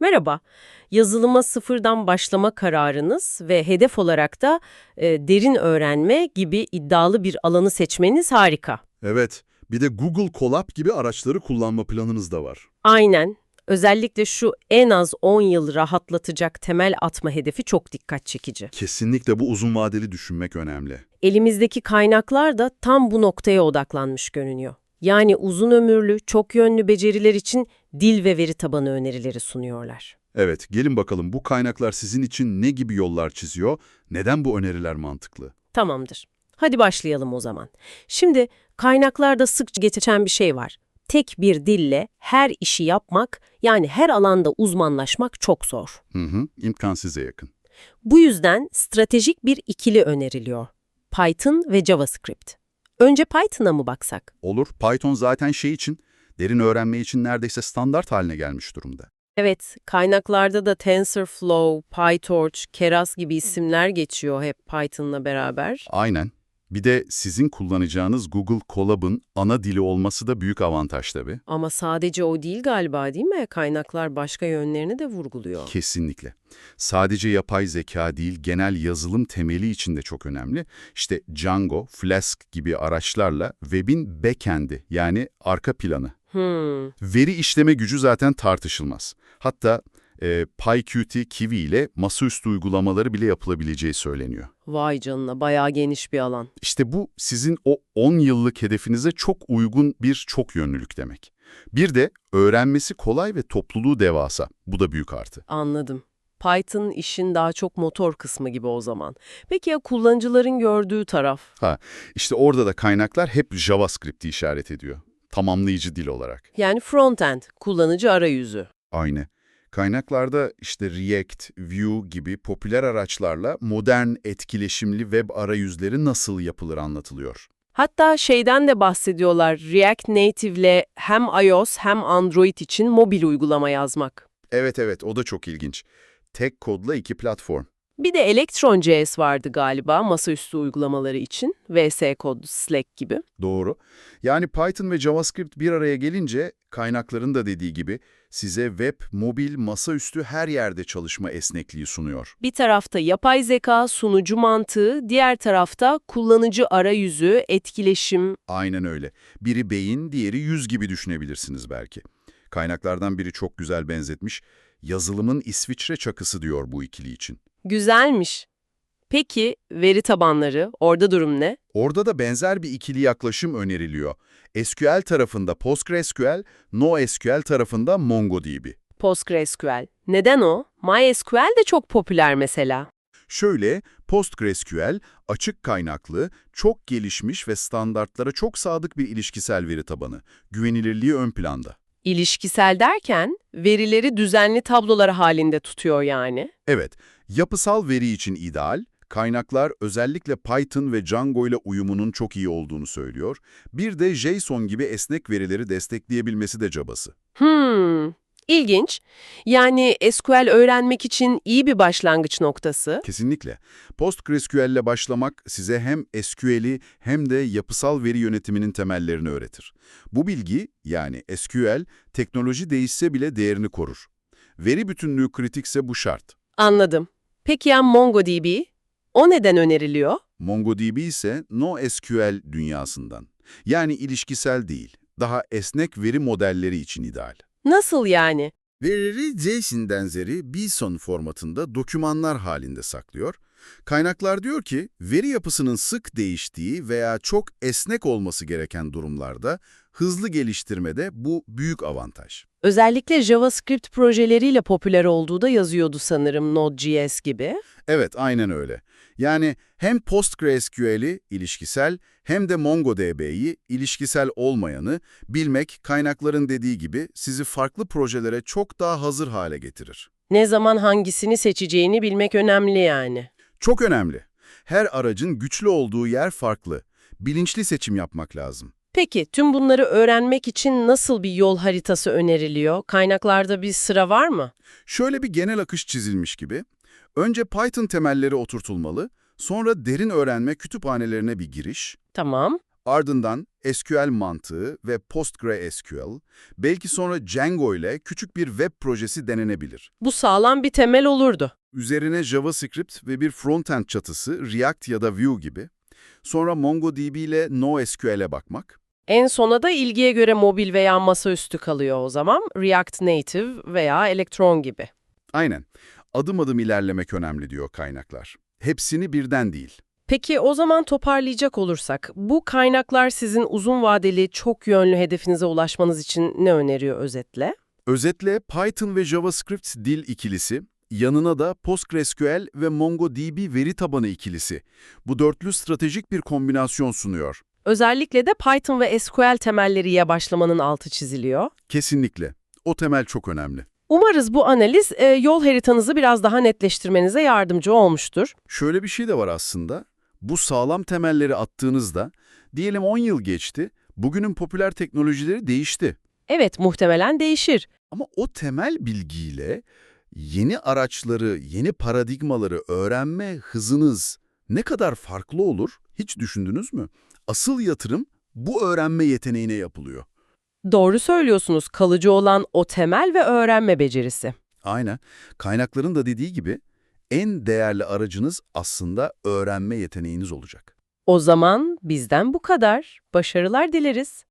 Merhaba, yazılıma sıfırdan başlama kararınız ve hedef olarak da e, derin öğrenme gibi iddialı bir alanı seçmeniz harika. Evet, bir de Google Colab gibi araçları kullanma planınız da var. Aynen, özellikle şu en az 10 yıl rahatlatacak temel atma hedefi çok dikkat çekici. Kesinlikle bu uzun vadeli düşünmek önemli. Elimizdeki kaynaklar da tam bu noktaya odaklanmış görünüyor. Yani uzun ömürlü, çok yönlü beceriler için dil ve veri tabanı önerileri sunuyorlar. Evet, gelin bakalım bu kaynaklar sizin için ne gibi yollar çiziyor, neden bu öneriler mantıklı? Tamamdır. Hadi başlayalım o zaman. Şimdi kaynaklarda sıkça geçen bir şey var. Tek bir dille her işi yapmak, yani her alanda uzmanlaşmak çok zor. Hı hı, imkansıza yakın. Bu yüzden stratejik bir ikili öneriliyor. Python ve JavaScript. Önce Python'a mı baksak? Olur, Python zaten şey için, derin öğrenme için neredeyse standart haline gelmiş durumda. Evet, kaynaklarda da TensorFlow, PyTorch, Keras gibi isimler geçiyor hep Python'la beraber. Aynen. Bir de sizin kullanacağınız Google Colab'ın ana dili olması da büyük avantaj tabii. Ama sadece o değil galiba değil mi? Kaynaklar başka yönlerini de vurguluyor. Kesinlikle. Sadece yapay zeka değil, genel yazılım temeli için de çok önemli. İşte Django, Flask gibi araçlarla web'in backend'i yani arka planı. Hmm. Veri işleme gücü zaten tartışılmaz. Hatta e, PyQt, Kiwi ile masaüstü uygulamaları bile yapılabileceği söyleniyor. Vay canına bayağı geniş bir alan. İşte bu sizin o 10 yıllık hedefinize çok uygun bir çok yönlülük demek. Bir de öğrenmesi kolay ve topluluğu devasa. Bu da büyük artı. Anladım. Python işin daha çok motor kısmı gibi o zaman. Peki ya kullanıcıların gördüğü taraf? Ha, işte orada da kaynaklar hep JavaScript'i işaret ediyor. Tamamlayıcı dil olarak. Yani frontend, kullanıcı arayüzü. Aynı. Kaynaklarda işte React, Vue gibi popüler araçlarla modern, etkileşimli web arayüzleri nasıl yapılır anlatılıyor. Hatta şeyden de bahsediyorlar, React Native'le hem iOS hem Android için mobil uygulama yazmak. Evet evet o da çok ilginç. Tek kodla iki platform. Bir de Electron.js vardı galiba masaüstü uygulamaları için, VS Code, Slack gibi. Doğru. Yani Python ve JavaScript bir araya gelince kaynakların da dediği gibi size web, mobil, masaüstü her yerde çalışma esnekliği sunuyor. Bir tarafta yapay zeka, sunucu mantığı, diğer tarafta kullanıcı arayüzü, etkileşim. Aynen öyle. Biri beyin, diğeri yüz gibi düşünebilirsiniz belki. Kaynaklardan biri çok güzel benzetmiş. Yazılımın İsviçre çakısı diyor bu ikili için. Güzelmiş. Peki veri tabanları, orada durum ne? Orada da benzer bir ikili yaklaşım öneriliyor. SQL tarafında PostgreSQL, NoSQL tarafında MongoDB. PostgreSQL. Neden o? MySQL de çok popüler mesela. Şöyle, PostgreSQL açık kaynaklı, çok gelişmiş ve standartlara çok sadık bir ilişkisel veri tabanı. Güvenilirliği ön planda. İlişkisel derken verileri düzenli tablolar halinde tutuyor yani. Evet, yapısal veri için ideal, kaynaklar özellikle Python ve Django ile uyumunun çok iyi olduğunu söylüyor. Bir de JSON gibi esnek verileri destekleyebilmesi de cabası. Hmm, ilginç. Yani SQL öğrenmek için iyi bir başlangıç noktası. Kesinlikle. PostgreSQL ile başlamak size hem SQL'i hem de yapısal veri yönetiminin temellerini öğretir. Bu bilgi, yani SQL, teknoloji değişse bile değerini korur. Veri bütünlüğü kritikse bu şart. Anladım. Peki ya MongoDB? O neden öneriliyor? MongoDB ise NoSQL dünyasından. Yani ilişkisel değil, daha esnek veri modelleri için ideal. Nasıl yani? Verileri JSON benzeri BSON formatında dokümanlar halinde saklıyor. Kaynaklar diyor ki, veri yapısının sık değiştiği veya çok esnek olması gereken durumlarda hızlı geliştirmede bu büyük avantaj. Özellikle JavaScript projeleriyle popüler olduğu da yazıyordu sanırım Node.js gibi. Evet, aynen öyle. Yani hem PostgreSQL'i ilişkisel hem de MongoDB'yi ilişkisel olmayanı bilmek kaynakların dediği gibi sizi farklı projelere çok daha hazır hale getirir. Ne zaman hangisini seçeceğini bilmek önemli yani. Çok önemli. Her aracın güçlü olduğu yer farklı. Bilinçli seçim yapmak lazım. Peki tüm bunları öğrenmek için nasıl bir yol haritası öneriliyor? Kaynaklarda bir sıra var mı? Şöyle bir genel akış çizilmiş gibi. Önce Python temelleri oturtulmalı, sonra derin öğrenme kütüphanelerine bir giriş, Tamam. Ardından SQL mantığı ve PostgreSQL, belki sonra Django ile küçük bir web projesi denenebilir. Bu sağlam bir temel olurdu. Üzerine JavaScript ve bir frontend çatısı React ya da Vue gibi. Sonra MongoDB ile NoSQL'e bakmak. En sona da ilgiye göre mobil veya masaüstü kalıyor o zaman. React Native veya Electron gibi. Aynen. Adım adım ilerlemek önemli diyor kaynaklar. Hepsini birden değil. Peki o zaman toparlayacak olursak, bu kaynaklar sizin uzun vadeli, çok yönlü hedefinize ulaşmanız için ne öneriyor özetle? Özetle Python ve JavaScript dil ikilisi, yanına da PostgreSQL ve MongoDB veri tabanı ikilisi. Bu dörtlü stratejik bir kombinasyon sunuyor. Özellikle de Python ve SQL temelleriyle başlamanın altı çiziliyor. Kesinlikle. O temel çok önemli. Umarız bu analiz e, yol haritanızı biraz daha netleştirmenize yardımcı olmuştur. Şöyle bir şey de var aslında. Bu sağlam temelleri attığınızda, diyelim 10 yıl geçti, bugünün popüler teknolojileri değişti. Evet, muhtemelen değişir. Ama o temel bilgiyle yeni araçları, yeni paradigmaları öğrenme hızınız ne kadar farklı olur hiç düşündünüz mü? Asıl yatırım bu öğrenme yeteneğine yapılıyor. Doğru söylüyorsunuz, kalıcı olan o temel ve öğrenme becerisi. Aynen. Kaynakların da dediği gibi en değerli aracınız aslında öğrenme yeteneğiniz olacak. O zaman bizden bu kadar. Başarılar dileriz.